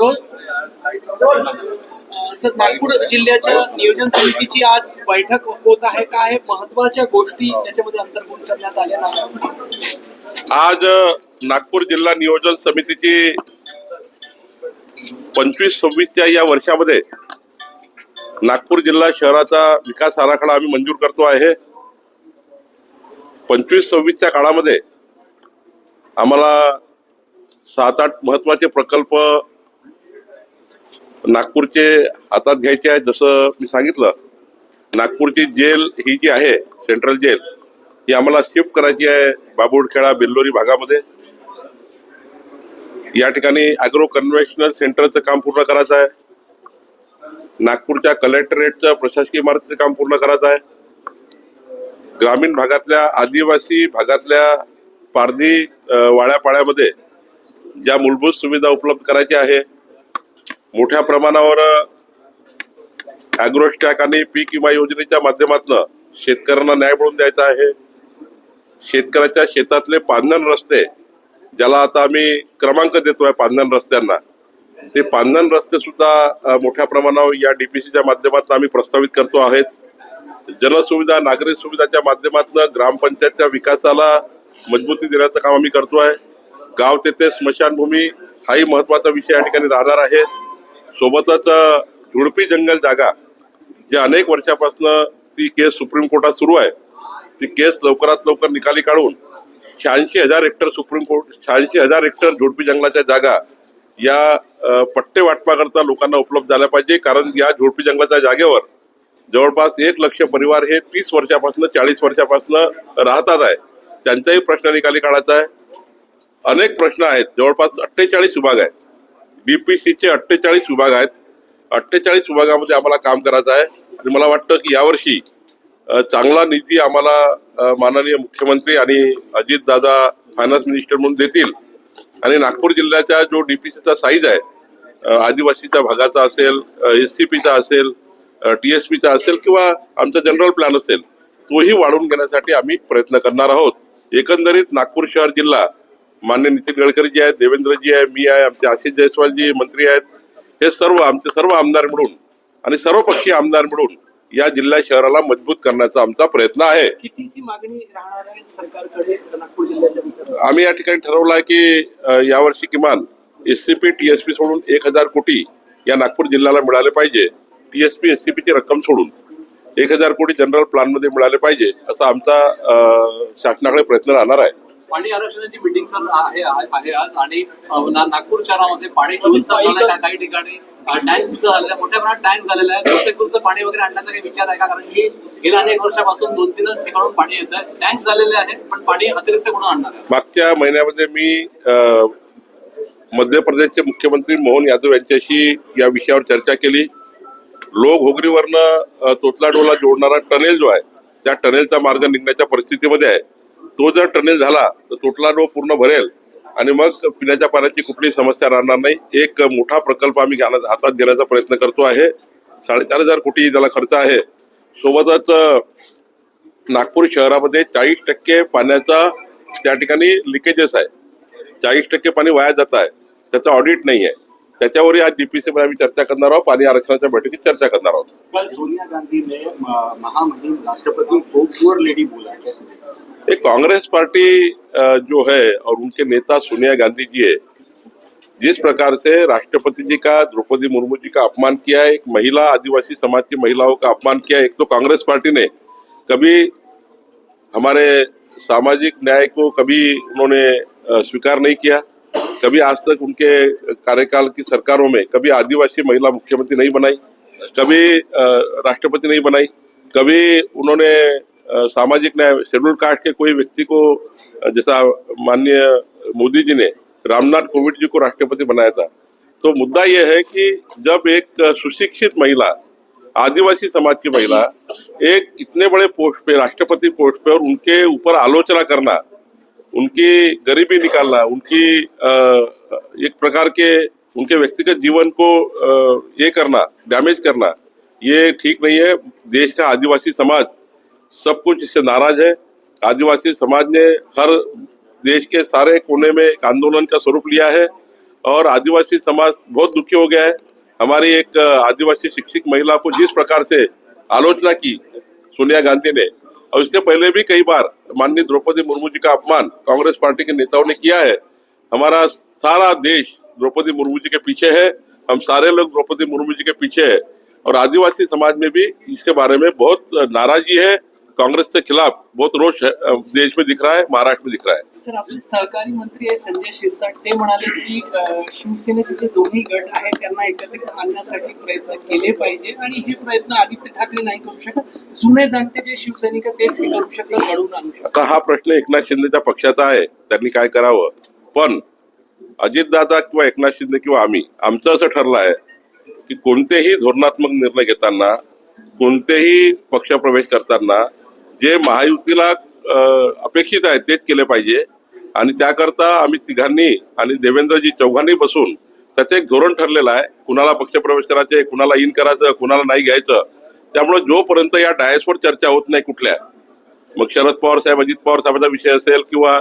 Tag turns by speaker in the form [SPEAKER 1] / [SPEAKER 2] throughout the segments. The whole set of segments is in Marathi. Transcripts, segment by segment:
[SPEAKER 1] रोल सर नागपूर जिल्ह्याच्या नियोजन समितीची आज बैठक होत आहे. काय महत्त्वाच्या गोष्टी त्याच्यामध्ये अंतर्भूत करण्यात आल्या
[SPEAKER 2] आज नागपूर जिल्हा नियोजन समितीची पंचवीस सव्वीसच्या या वर्षामध्ये नागपूर जिल्हा शहराचा विकास आराखडा आम्ही मंजूर करतो आहे. पंचवीस सव्वीसच्या काळामध्ये आम्हाला सात आठ महत्त्वाचे प्रकल्प नागपूरचे हातात घ्यायचे आहेत जसं मी सांगितलं नागपूरची जेल ही जी आहे सेंट्रल जेल ही आम्हाला शिफ्ट करायची आहे बाबुडखेडा बेल्लोरी भागामध्ये. या ठिकाणी अॅग्रो कन्व्हेन्शनल सेंटरचं काम पूर्ण करायचं आहे. नागपूरच्या कलेक्टरेटचं प्रशासकीय इमारतीचं काम पूर्ण करायचं आहे. ग्रामीण भागातल्या आदिवासी भागातल्या पारधी वाड्यापाड्यामध्ये ज्या मूलभूत सुविधा उपलब्ध करायच्या आहे मोठ्या प्रमाणावर अॅग्रोस्टॅक आणि पीक विमा योजनेच्या माध्यमातून शेतकऱ्यांना न्याय मिळवून द्यायचा आहे. शेतकऱ्याच्या शेतातले पांधन रस्ते ज्याला आता आम्ही क्रमांक देतोय पांधन रस्त्यांना ते पांधन रस्ते सुद्धा मोठ्या प्रमाणावर या डीपीसीच्या माध्यमातून आम्ही प्रस्तावित करतो आहेत. जनसुविधा नागरिक सुविधाच्या माध्यमातून ग्रामपंचायतच्या विकासाला मजबूती देण्याचं काम आम्ही करतो आहे गाव तेथे स्मशानभूमी हाही महत्त्वाचा विषय या ठिकाणी राहणार आहे. सोबतच झुडपी जंगल जागा जे अनेक वर्षापासून ती केस सुप्रीम कोर्टात सुरू आहे. ती केस लवकरात लवकर निकाली काढून शहाऐंशी हजार हेक्टर सुप्रीम कोर्ट शहाऐंशी हजार हेक्टर झुडपी जंगलाच्या जागा या पट्टे वाटपाकरता लोकांना उपलब्ध झाल्या पाहिजे. कारण या झुडपी जंगलाच्या जागेवर जवळपास एक लक्ष परिवार हे तीस वर्षापासून चाळीस वर्षापासून राहतात आहे. त्यांचाही प्रश्न निकाली काढायचा आहे. अनेक प्रश्न आहेत. जवळपास अठ्ठेचाळीस विभाग आहेत. बीपीसीचे अठ्ठेचाळीस विभाग आहेत. अठ्ठेचाळीस विभागामध्ये आम्हाला काम करायचं आहे. आणि मला वाटतं की यावर्षी चांगला निधी आम्हाला माननीय मुख्यमंत्री आणि अजित दादा फायनान्स मिनिस्टर म्हणून देतील. आणि नागपूर जिल्ह्याचा जो डीपीसीचा साईज आहे आदिवासीच्या भागाचा असेल एस सी पीचा असेल टी एस पीचा असेल किंवा आमचा जनरल प्लॅन असेल तोही वाढवून घेण्यासाठी आम्ही प्रयत्न करणार आहोत. एकंदरीत नागपूर शहर जिल्हा मान्य नितीन गडकरीजी आहेत देवेंद्रजी आहे मी आहे आमचे आशिष जयस्वालजी मंत्री आहेत हे सर्व आमचे सर्व आमदार मिळून आणि सर्व पक्षीय आमदार मिळून या जिल्हा शहराला मजबूत करण्याचा आमचा प्रयत्न आहे? आम्ही या ठिकाणी ठरवलं आहे की यावर्षी किमान S C P T S P सोडून एक हजार कोटी या नागपूर जिल्ह्याला मिळाले पाहिजे. T S P S C पीची रक्कम सोडून एक हजार कोटी जनरल प्लॅनमध्ये मिळाले पाहिजे असा आमचा शासनाकडे प्रयत्न राहणार आहे.
[SPEAKER 3] पाणी आरक्षणाची मिटिंग सर आहे आहे आज आणि नागपूर शहरामध्ये पाणी चोवीस तास झालं. काही ठिकाणी. टँक सुद्धा झालेला मोठ्या प्रमाणात टँक झालेला आहे. गोसेखुर्दचं पाणी वगैरे आणण्याचा काही विचार आहे का? कारण की गेल्या अनेक वर्षापासून दोन तीनच ठिकाणून पाणी येत आहे. टँक झालेले आहे पण पाणी अतिरिक्त कुठून आणणार आहे?
[SPEAKER 2] मागच्या महिन्यामध्ये मी अ, मध्य प्रदेशचे मुख्यमंत्री मोहन यादव यांच्याशी या विषयावर चर्चा केली. लोक होगरीवरनं तोतलाडोला जोडणारा टनेल जो आहे त्या टनेलचा मार्ग निघण्याच्या परिस्थितीमध्ये आहे. तो जर टनेल झाला तर तोतलाडो पूर्ण भरेल. आणि मग पिण्याच्या पाण्याची कुठलीही समस्या राहणार नाही. एक मोठा प्रकल्प आम्ही हातात घेण्याचा प्रयत्न करतो आहे. साडेचार हजार कोटी त्याला खर्च आहे. सोबतच नागपूर शहरामध्ये चाळीस टक्के पाण्याचा त्या ठिकाणी लिकेजेस आहे. चाळीस टक्के पाणी वाया जात आहे. त्याचं ऑडिट नाही आहे. त्याच्यावरही आज डीपीसी मध्ये आम्ही चर्चा करणार आहोत पाणी आरक्षणाच्या बैठकीत चर्चा करणार आहोत.
[SPEAKER 4] कल सोनिया गांधी ने महामहिम राष्ट्रपति को पुअर लेडी बोला कैसे
[SPEAKER 2] कांग्रेस पार्टी जो है और उनके नेता सोनिया गांधी जी है जिस प्रकार से राष्ट्रपति जी का द्रौपदी मुर्मू जी का अपमान किया है एक महिला आदिवासी समाज की महिलाओं का अपमान किया एक तो कांग्रेस पार्टी ने कभी हमारे सामाजिक न्याय को कभी उन्होंने स्वीकार नहीं किया कभी आज तक उनके कार्यकाल की सरकारों में कभी आदिवासी महिला मुख्यमंत्री नहीं बनाई, कभी राष्ट्रपति नहीं बनाई, कभी उन्होंने सामाजिक न्याय, शेड्यूल कास्ट के कोई व्यक्ति को जैसा माननीय मोदी जी ने, रामनाथ कोविंद जी को राष्ट्रपति बनाया था। तो मुद्दा यह है कि जब एक सुशिक्षित महिला, आदिवासी समाज की महिला, एक इतने बड़े पोस्ट पे, राष्ट्रपति पोस्ट पे और उनके ऊपर आलोचना करना उनकी गरीबी निकालना, उनकी एक प्रकार के उनके व्यक्तिगत जीवन को ये करना डैमेज करना, ये ठीक नहीं है। देश का आदिवासी समाज सब कुछ इससे नाराज़ है। आदिवासी समाज ने हर देश के सारे कोने में एक आंदोलन का स्वरूप लिया है और आदिवासी समाज बहुत दुखी हो गया है। हमारी एक, आदिवासी शिक्षित महिला को जिस प्रकार से आलोचना की, सोनिया गांधी ने और इसके पहले भी कई बार माननीय द्रौपदी मुर्मू जी का अपमान कांग्रेस पार्टी के नेताओं ने किया है। हमारा सारा देश द्रौपदी मुर्मू जी के पीछे है। हम सारे लोग द्रौपदी मुर्मू जी के पीछे है। और आदिवासी समाज में भी इसके बारे में बहुत नाराज़गी है। कांग्रेस के खिलाफ बहुत रोष देश में दिख रहा है महाराष्ट्र में दिख रहा है।
[SPEAKER 1] सर आपले सहकारी मंत्री आहे संजय शिरसाट ते म्हणाले की शिवसेनेचे जे दोन्ही गट आहेत त्यांना एकत्रित आणण्यासाठी प्रयत्न केले पाहिजे आणि हे प्रयत्न आदित्य ठाकरे नाही करू शकत. जुने जाणते जे सैनिक आहेत तेच हे करू शकतात घडवून आणू शकतात.
[SPEAKER 2] आता हा प्रश्न एकनाथ शिंदेच्या पक्षाचा आहे त्यांनी काय करावं? पण अजितदादा किंवा एकनाथ शिंदे किंवा आम्ही आमचं असं ठरलं आहे की कोणतेही धोरणात्मक निर्णय घेताना कोणतेही पक्षप्रवेश करताना जे महायुतीला अपेक्षित आहे तेच केले पाहिजे. आणि त्याकरता आम्ही तिघांनी आणि देवेंद्रजी चौघांनी बसून त्याचं एक धोरण ठरलेलं आहे. कुणाला पक्षप्रवेश करायचे कुणाला इन करायचं कुणाला नाही घ्यायचं. त्यामुळे जोपर्यंत या डायसवर चर्चा होत नाही कुठल्या मग शरद पवार साहेब अजित पवार साहेबांचा विषय असेल किंवा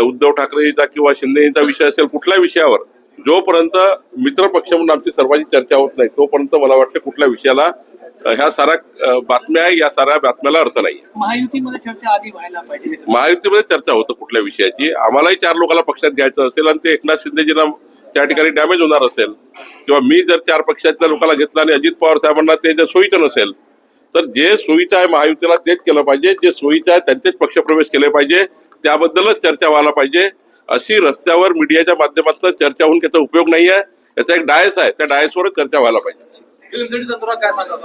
[SPEAKER 2] उद्धव ठाकरेंचा किंवा शिंदेचा विषय असेल कुठल्या विषयावर जोपर्यंत मित्र पक्ष म्हणून आमची सर्वांची चर्चा होत नाही तोपर्यंत मला वाटतं कुठल्या विषयाला ह्या साऱ्या बातम्या आहे या साऱ्या बातम्याला अर्थ नाही
[SPEAKER 1] महायुतीमध्ये चर्चा आधी व्हायला पाहिजे.
[SPEAKER 2] महायुतीमध्ये चर्चा होतं कुठल्या विषयाची. आम्हालाही चार लोकांना पक्षात घ्यायचं असेल आणि ते एकनाथ शिंदेजींना त्या ठिकाणी डॅमेज होणार असेल. किंवा मी जर चार पक्षातल्या लोकांना घेतलं आणि अजित पवार साहेबांना ते जर सोयीचं नसेल तर जे सोयीचं आहे महायुतीला तेच केलं पाहिजे. जे सोयीचं आहे त्यांचेच पक्षप्रवेश केले पाहिजे. त्याबद्दलच चर्चा व्हायला पाहिजे. अशी रस्त्यावर मीडियाच्या माध्यमातून चर्चा होऊन त्याचा उपयोग नाही आहे याचा एक डायस आहे. त्या डायसवरच चर्चा व्हायला पाहिजे.
[SPEAKER 3] फिल्म सिटी संदर्भात काय सांगा